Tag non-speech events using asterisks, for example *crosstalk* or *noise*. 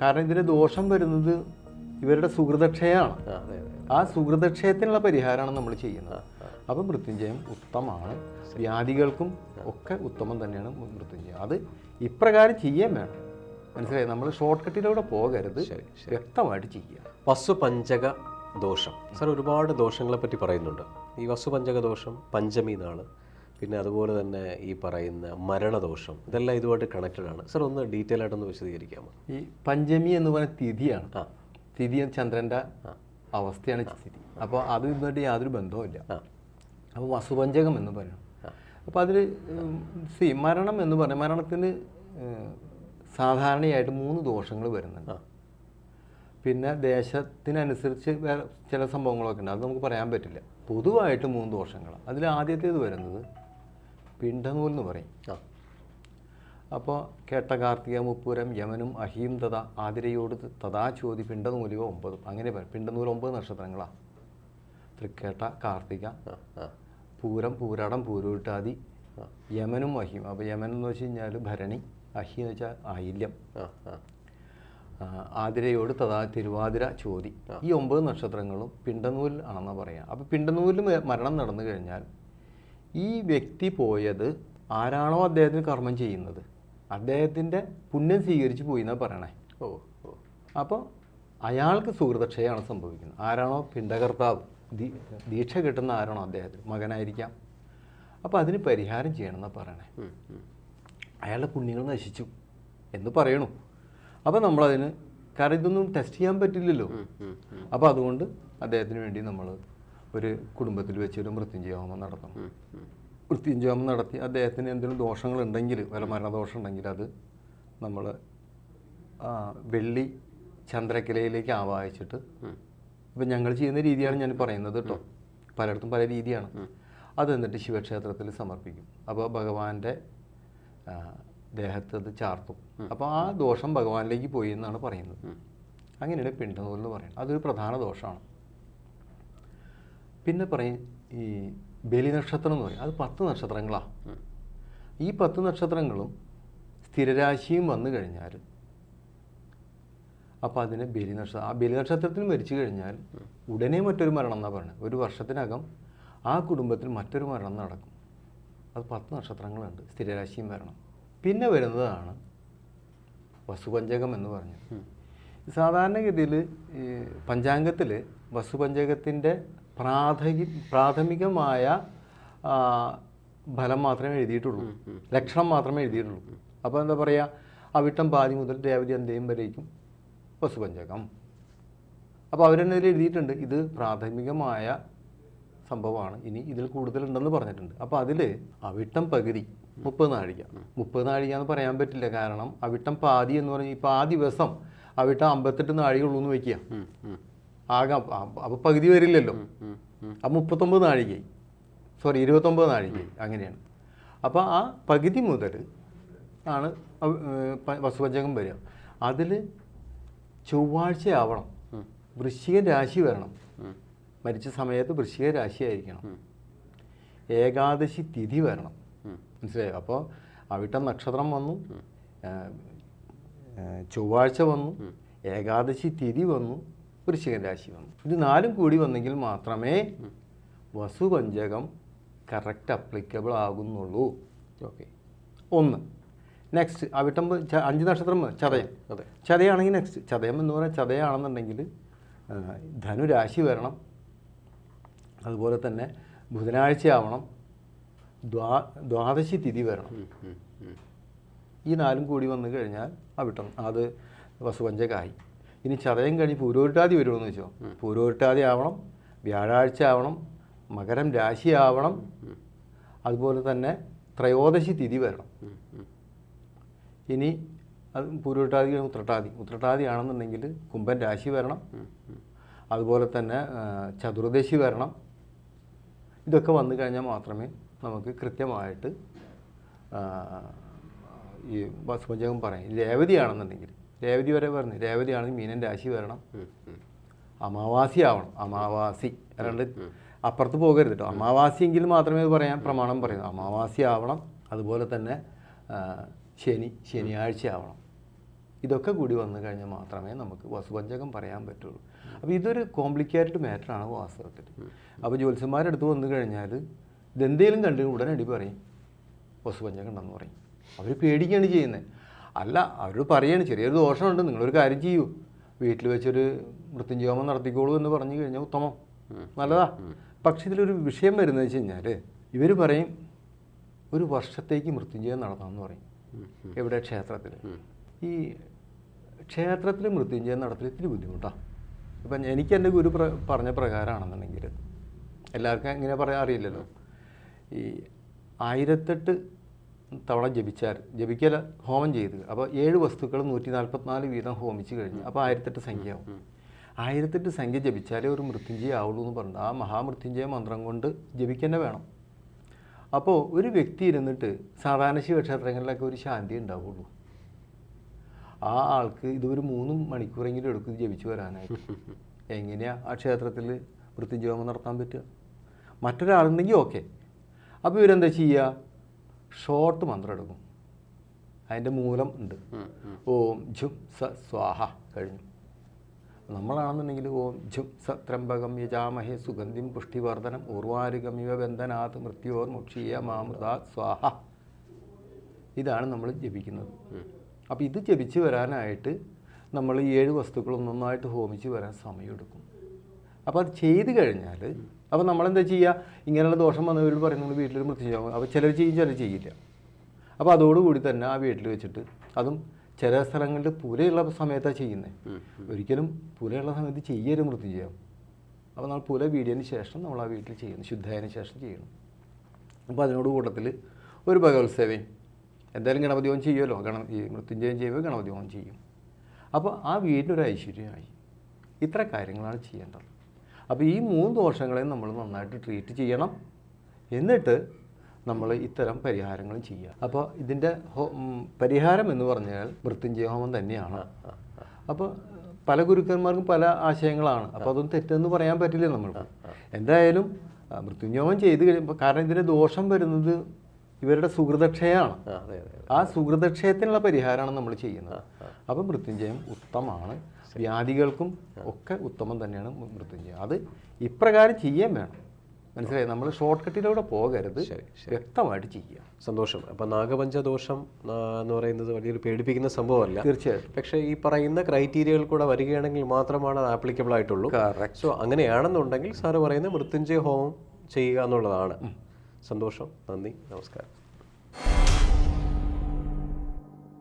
കാരണം ഇതിന് ദോഷം വരുന്നത് ഇവരുടെ സുഹൃതക്ഷയമാണ് ആ, അതെ അതെ. ആ സുഹൃതക്ഷയത്തിനുള്ള പരിഹാരമാണ് നമ്മൾ ചെയ്യുന്നത്. അപ്പം മൃത്യുഞ്ജയം ഉത്തമമാണ്. വ്യാധികൾക്കും ഒക്കെ ഉത്തമം തന്നെയാണ് മൃത്യുഞ്ജയം. അത് ഇപ്രകാരം ചെയ്യാൻ വേണം. മനസ്സിലായി? നമ്മൾ ഷോർട്ട് കട്ടിലൂടെ പോകരുത്. വ്യക്തമായിട്ട് ചെയ്യുക. വസുപഞ്ചക ദോഷം. സാർ ഒരുപാട് ദോഷങ്ങളെ പറ്റി പറയുന്നുണ്ട്. ഈ വസുപഞ്ചക ദോഷം പഞ്ചമി നാൾ പിന്നെ അതുപോലെ തന്നെ ഈ പറയുന്ന മരണദോഷം ഇതെല്ലാം ഇതുമായിട്ട് കണക്റ്റഡ് ആണ്. സാർ ഒന്ന് ഡീറ്റെയിൽ ആയിട്ടൊന്ന് വിശദീകരിക്കാമോ? ഈ പഞ്ചമി എന്ന് പറയുന്ന തിഥിയാണ്. ആ. തിഥി ചന്ദ്രന്റെ അവസ്ഥയാണ് സ്ഥിതി. അപ്പോൾ അത് ഇതുമായിട്ട് യാതൊരു ബന്ധവുമില്ല അപ്പോൾ വസുപഞ്ചകം എന്ന് പറയണം. അപ്പോൾ അതിൽ സി മരണം എന്ന് പറഞ്ഞാൽ മരണത്തിന് സാധാരണയായിട്ട് മൂന്ന് ദോഷങ്ങൾ വരുന്നുണ്ട്. പിന്നെ ദേശത്തിനനുസരിച്ച് വേറെ ചില സംഭവങ്ങളൊക്കെ ഉണ്ട്. അത് നമുക്ക് പറയാൻ പറ്റില്ല. പൊതുവായിട്ട് മൂന്ന് ദോഷങ്ങളാണ്. അതിൽ ആദ്യത്തേത് വരുന്നത് പിണ്ടനൂൽ എന്ന് പറയും. അപ്പോൾ കേട്ട കാർത്തിക മുപ്പൂരം യമനും അഹീം തഥ ആതിരയോട് തഥാ ചോതി പിണ്ടനൂലിക ഒമ്പതും. അങ്ങനെ പറയും പിണ്ടനൂൽ ഒമ്പത് നക്ഷത്രങ്ങളാണ് തൃക്കേട്ട കാർത്തിക പൂരം പൂരാടം പൂരൂട്ടാതി യമനും അഹീം. അപ്പോൾ യമൻ എന്ന് വെച്ച് കഴിഞ്ഞാൽ ഭരണി അഹി എന്ന് വെച്ചാൽ ആയില്യം. ആതിരയോട് തഥാ തിരുവാതിര ചോതി ഈ ഒമ്പത് നക്ഷത്രങ്ങളും പിണ്ടനൂൽ ആണെന്ന് പറയാം. അപ്പോൾ പിണ്ടനൂലിൽ മരണം നടന്നു കഴിഞ്ഞാൽ ഈ വ്യക്തി പോയത് ആരാണോ അദ്ദേഹത്തിന് കർമ്മം ചെയ്യുന്നത്? അദ്ദേഹത്തിന്റെ പുണ്യം സ്വീകരിച്ച് പോയി എന്നാണ് പറയണേ. ഓ ഓ. അപ്പോൾ അയാൾക്ക് സുഹൃതക്ഷയാണ് സംഭവിക്കുന്നത്. ആരാണോ പിണ്ടകർത്താവ് ദീ ദീക്ഷ കിട്ടുന്ന ആരാണോ അദ്ദേഹത്തിന്? മകനായിരിക്കാം. അപ്പോൾ അതിന് പരിഹാരം ചെയ്യണം എന്നാണ് പറയണേ. അയാളുടെ പുണ്യങ്ങൾ നശിച്ചു എന്ന് പറയണു. അപ്പോൾ നമ്മളതിന് കാരണം ഇതൊന്നും ടെസ്റ്റ് ചെയ്യാൻ പറ്റില്ലല്ലോ. അപ്പോൾ അതുകൊണ്ട് അദ്ദേഹത്തിന് വേണ്ടി നമ്മൾ ഒരു കുടുംബത്തിൽ വെച്ച് ഒരു മൃത്യുഞ്ജയ ഹോമം നടത്തണം. ഉം, ഉം. മൃത്യുഞ്ജയ ഹോമം നടത്തി അദ്ദേഹത്തിന് എന്തെങ്കിലും ദോഷങ്ങളുണ്ടെങ്കിൽ വല്ല മരണദോഷം ഉണ്ടെങ്കിൽ അത് നമ്മൾ വെള്ളി ചന്ദ്രക്കിലയിലേക്ക് ആവാഹിച്ചിട്ട്. ഇപ്പം ഞങ്ങൾ ചെയ്യുന്ന രീതിയാണ് ഞാൻ പറയുന്നത് കേട്ടോ. പലയിടത്തും പല രീതിയാണ്. അത് എന്നിട്ട് ശിവക്ഷേത്രത്തിൽ സമർപ്പിക്കും. അപ്പോൾ ഭഗവാന്റെ ദേഹത്ത് അത് ചാർത്തും. അപ്പോൾ ആ ദോഷം ഭഗവാനിലേക്ക് പോയി എന്നാണ് പറയുന്നത്. അങ്ങനെയാണ് പിണ്ടനൂൽ എന്ന് പറയുന്നത്. അതൊരു പ്രധാന ദോഷമാണ്. പിന്നെ പറയും ഈ ബലി നക്ഷത്രം എന്ന് പറയും. അത് പത്ത് നക്ഷത്രങ്ങളാണ് ഈ പത്ത് നക്ഷത്രങ്ങളും സ്ഥിരരാശിയും വന്നു കഴിഞ്ഞാൽ അപ്പോൾ അതിന് ബലി നക്ഷത്രം ആ ബലി നക്ഷത്രത്തിൽ മരിച്ചു കഴിഞ്ഞാൽ ഉടനെ മറ്റൊരു മരണം എന്നാണ് പറയുന്നത് ഒരു വർഷത്തിനകം ആ കുടുംബത്തിൽ മറ്റൊരു മരണം നടക്കും. അത് പത്ത് നക്ഷത്രങ്ങളുണ്ട്. സ്ഥിരരാശിയും വരണം. പിന്നെ വരുന്നതാണ് വസുപഞ്ചകം എന്ന് പറഞ്ഞു സാധാരണഗതിയിൽ ഈ പഞ്ചാംഗത്തിൽ വസുപഞ്ചകത്തിന്റെ പ്രാഥമിക പ്രാഥമികമായ ഫലം മാത്രമേ എഴുതിയിട്ടുള്ളൂ. ലക്ഷണം മാത്രമേ എഴുതിയിട്ടുള്ളൂ. അപ്പോൾ എന്താ പറയുക അവിട്ടം പാതി മുതൽ രേവതി അന്ത്യം വരേക്കും. വസുപഞ്ചകം. അപ്പോൾ അവരെന്നെ ഇതിൽ എഴുതിയിട്ടുണ്ട്. ഇത് പ്രാഥമികമായ സംഭവമാണ്. ഇനി ഇതിൽ കൂടുതലുണ്ടെന്ന് പറഞ്ഞിട്ടുണ്ട്. അപ്പോൾ അതിൽ അവിട്ടം പകുതി മുപ്പത് നാഴിക. മുപ്പത് നാഴിക എന്ന് പറയാൻ പറ്റില്ല. കാരണം അവിട്ടം പാതി എന്ന് പറഞ്ഞാൽ ഇപ്പോൾ ആ ദിവസം അവിട്ടം അമ്പത്തെട്ട് നാഴികയുള്ളൂ എന്ന് വയ്ക്കുക. ആകാം അപ്പോൾ പകുതി വരില്ലല്ലോ. ആ മുപ്പത്തൊമ്പത് നാഴികയായി. സോറി ഇരുപത്തൊമ്പത് നാഴികയായി. അങ്ങനെയാണ്. അപ്പോൾ ആ പകുതി മുതൽ ആണ് വസുപഞ്ചകം വരിക. അതിൽ ചൊവ്വാഴ്ച ആവണം. വൃശ്ചിക രാശി വരണം. മരിച്ച സമയത്ത് വൃശ്ചിക രാശി ആയിരിക്കണം ഉം. ഏകാദശി തിഥി വരണം. മനസ്സിലായോ? അപ്പോൾ അവിട്ടം നക്ഷത്രം വന്നു. ചൊവ്വാഴ്ച വന്നു. ഏകാദശി തിഥി വന്നു. വൃശ്ചിക രാശി വന്നു. ഇത് നാലും കൂടി വന്നെങ്കിൽ മാത്രമേ വസുപഞ്ചകം കറക്റ്റ് അപ്ലിക്കബിൾ ആകുന്നുള്ളൂ. ഓക്കെ ഒന്ന്. നെക്സ്റ്റ് അവിട്ടം അഞ്ച് നക്ഷത്രം ചതയം. അതെ ചതയാണെങ്കിൽ നെക്സ്റ്റ് ചതയം എന്ന് പറഞ്ഞാൽ ചതയാണെന്നുണ്ടെങ്കിൽ ധനുരാശി വരണം. അതുപോലെ തന്നെ ബുധനാഴ്ച ആവണം ദ്വാ ദ്വാദശി തിഥി വരണം. ഈ നാലും കൂടി വന്നു കഴിഞ്ഞാൽ അവിട്ടം അത് വസുപഞ്ചകായി ഇനി ചതയം കഴിഞ്ഞ് പൂരോരുട്ടാതി വരുമെന്ന് വെച്ചോ. പൂരോരുട്ടാതി ആവണം വ്യാഴാഴ്ച ആവണം മകരം രാശി ആവണം അതുപോലെ തന്നെ ത്രയോദശി തിഥി വരണം. ഇനി അത് പൂരോട്ടാതി ഉത്രട്ടാതി ഉത്രട്ടാതി ആണെന്നുണ്ടെങ്കിൽ കുംഭൻ രാശി വരണം. അതുപോലെ തന്നെ ചതുർദശി വരണം. ഇതൊക്കെ വന്നു കഴിഞ്ഞാൽ മാത്രമേ നമുക്ക് കൃത്യമായിട്ട് ഈ ഭസ്മജകം പറയാം. രേവതി ആണെന്നുണ്ടെങ്കിൽ രേവതി വരെ പറഞ്ഞു. രേവതി ആണെങ്കിൽ മീനൻ രാശി വരണം. അമാവാസി ആവണം. അമാവാസി. അല്ലാണ്ട് അപ്പുറത്ത് പോകരുത് കേട്ടോ അമാവാസി എങ്കിൽ മാത്രമേ പറയാൻ പ്രമാണം പറയുന്നു അമാവാസി ആവണം. അതുപോലെ തന്നെ ശനി ശനിയാഴ്ച ആവണം. ഇതൊക്കെ കൂടി വന്നു കഴിഞ്ഞാൽ മാത്രമേ നമുക്ക് വസുപഞ്ചകം പറയാൻ പറ്റുള്ളൂ. അപ്പോൾ ഇതൊരു കോംപ്ലിക്കേറ്റഡ് മാറ്ററാണ് വാസ്തവത്തിൽ. അപ്പോൾ ജ്യോത്സ്യന്മാരുടെ അടുത്ത് വന്നു കഴിഞ്ഞാൽ ഇതെന്തേലും കണ്ടു ഉടനടി പറയും വസുപഞ്ചകം ഉണ്ടെന്ന് പറയും. അവർ പേടിക്കുകയാണ് ചെയ്യുന്നത്. അല്ല അവരോട് പറയാണ് ചെറിയൊരു ദോഷമുണ്ട് നിങ്ങളൊരു കാര്യം ചെയ്യൂ. വീട്ടിൽ വെച്ചൊരു മൃത്യുഞ്ജോമം നടത്തിക്കോളൂ എന്ന് പറഞ്ഞു കഴിഞ്ഞാൽ ഉത്തമം. നല്ലതാ. പക്ഷെ ഇതിലൊരു വിഷയം വരുന്നത് വെച്ച് കഴിഞ്ഞാൽ ഇവർ പറയും ഒരു വർഷത്തേക്ക് മൃത്യുഞ്ജയം നടത്തണമെന്ന് പറയും. എവിടെ? ക്ഷേത്രത്തിൽ ഈ ക്ഷേത്രത്തിൽ മൃത്യുഞ്ജയം നടത്തൽ ഇത്തിരി ബുദ്ധിമുട്ടാണ് ഇപ്പം എനിക്ക് എന്റെ ഗുരു പ്ര പറഞ്ഞ പ്രകാരമാണെന്നുണ്ടെങ്കിൽ എല്ലാവർക്കും ഇങ്ങനെ പറയാൻ അറിയില്ലല്ലോ. ഈ ആയിരത്തെട്ട് തവണ ജപിച്ചാൽ ജപിക്കല ഹോമം ചെയ്ത്. അപ്പോൾ ഏഴ് വസ്തുക്കൾ നൂറ്റി നാൽപ്പത്തിനാല് വീതം ഹോമിച്ച് കഴിഞ്ഞു. അപ്പോൾ ആയിരത്തെട്ട് ആവും ആയിരത്തെട്ട് സംഖ്യ ജപിച്ചാലേ ഒരു മൃത്യുഞ്ജയ ആവുള്ളൂ എന്ന് പറഞ്ഞു ആ മഹാമൃത്യുഞ്ജയ മന്ത്രം കൊണ്ട് ജപിക്കന്നെ വേണം. അപ്പോൾ ഒരു വ്യക്തി ഇരുന്നിട്ട് സാധാരണ ശിവക്ഷേത്രങ്ങളിലൊക്കെ ഒരു ശാന്തി ഉണ്ടാവുള്ളൂ. ആ ആൾക്ക് ഇതൊരു മൂന്ന് മണിക്കൂറെങ്കിലും എടുക്കും ജപിച്ചു വരാനായിട്ട്. *laughs* എങ്ങനെയാ ആ ക്ഷേത്രത്തിൽ മൃത്യുഞ്ജയമം നടത്താൻ പറ്റുക? മറ്റൊരാളുണ്ടെങ്കിൽ ഓക്കെ. അപ്പോൾ ഇവരെന്താ ചെയ്യുക ഷോർട്ട് മന്ത്രം എടുക്കും. അതിന്റെ മൂലം ഉണ്ട്. ഓം ഝും സ സ്വാഹ കഴിഞ്ഞു. നമ്മളാണെന്നുണ്ടെങ്കിൽ ഓം ഝും സ ത്രംബകം യജാമഹേ സുഗന്ധിം പുഷ്ടിവർദ്ധനം ഊർവാരുഗമിവ ബന്ധനാഥ് മൃത്യോർ മുക്ഷീയ മാമൃത സ്വാഹ. ഇതാണ് നമ്മൾ ജപിക്കുന്നത്. അപ്പോൾ ഇത് ജപിച്ച് വരാനായിട്ട് നമ്മൾ ഈ ഏഴ് വസ്തുക്കളും നന്നായിട്ട് ഹോമിച്ച് വരാൻ സമയമെടുക്കും. അപ്പോൾ അത് ചെയ്ത് കഴിഞ്ഞാൽ അപ്പോൾ നമ്മളെന്താ ചെയ്യുക ഇങ്ങനെയുള്ള ദോഷം വന്നവരോട് പറയും നമ്മൾ വീട്ടിൽ ചെയ്യാം. അപ്പോൾ ചിലർ ചെയ്യും ചിലർ ചെയ്യില്ല. അപ്പോൾ അതോടുകൂടി തന്നെ ആ വീട്ടിൽ വെച്ചിട്ട് അതും ചില സ്ഥലങ്ങളിൽ പുലയുള്ള സമയത്താണ് ചെയ്യുന്നത് ഒരിക്കലും പുലയുള്ള സമയത്ത് ചെയ്യരുത് ചെയ്യാം അപ്പോൾ നമ്മൾ പുര വീടിയതിന് ശേഷം നമ്മൾ ആ വീട്ടിൽ ചെയ്യുന്നു ശുദ്ധയതിന് ശേഷം ചെയ്യണം അപ്പോൾ അതിനോട് കൂട്ടത്തിൽ ഒരു ഭഗവത്സേവയും എന്തായാലും ഗണപതി ഹോമം ചെയ്യുമല്ലോ ഗണ ഈ മൃത്യുഞ്ജയം ചെയ്യുമ്പോൾ ഗണപതി ഹോമം ചെയ്യും. അപ്പോൾ ആ വീടിനൊരു ഐശ്വര്യമായി. ഇത്ര കാര്യങ്ങളാണ് ചെയ്യേണ്ടത്. അപ്പോൾ ഈ മൂന്ന് ദോഷങ്ങളെയും നമ്മൾ നന്നായിട്ട് ട്രീറ്റ് ചെയ്യണം. എന്നിട്ട് നമ്മൾ ഇത്തരം പരിഹാരങ്ങൾ ചെയ്യുക. അപ്പോൾ ഇതിന്റെ പരിഹാരം എന്ന് പറഞ്ഞാൽ മൃത്യുഞ്ജയ ഹോമം തന്നെയാണ്. അപ്പോൾ പല ഗുരുക്കന്മാർക്കും പല ആശയങ്ങളാണ്. അപ്പോൾ അതൊന്നും തെറ്റെന്ന് പറയാൻ പറ്റില്ല നമ്മൾക്ക്. എന്തായാലും മൃത്യുഞ്ജോമം ചെയ്ത് കഴിയുമ്പോൾ കാരണം ഇതിന്റെ ദോഷം വരുന്നത് ഇവരുടെ സുഹൃതക്ഷയമാണ് ആ, അതെ അതെ ആ സുഹൃതക്ഷയത്തിനുള്ള പരിഹാരമാണ് നമ്മൾ ചെയ്യുന്നത്. അപ്പോൾ മൃത്യുഞ്ജയം ഉത്തമമാണ്. വ്യാധികൾക്കും ഒക്കെ ഉത്തമം തന്നെയാണ് മൃത്യുഞ്ജയം. അത് ഇപ്രകാരം ചെയ്യാൻ വേണം. മനസ്സിലായി? നമ്മൾ ഷോർട്ട് കട്ടിലൂടെ പോകരുത്. വ്യക്തമായിട്ട് ചെയ്യുക. സന്തോഷം. അപ്പം നാഗപഞ്ചദോഷം എന്ന് പറയുന്നത് വലിയൊരു പേടിപ്പിക്കുന്ന സംഭവമല്ല. തീർച്ചയായിട്ടും. പക്ഷേ ഈ പറയുന്ന ക്രൈറ്റീരിയകൾ കൂടെ വരികയാണെങ്കിൽ മാത്രമാണ് അത് ആപ്ലിക്കബിൾ ആയിട്ടുള്ളൂ. സോ അങ്ങനെയാണെന്നുണ്ടെങ്കിൽ സാറ് പറയുന്ന മൃത്യുഞ്ജയ ഹോമം ചെയ്യുക എന്നുള്ളതാണ്. സന്തോഷം നന്ദി നമസ്കാരം.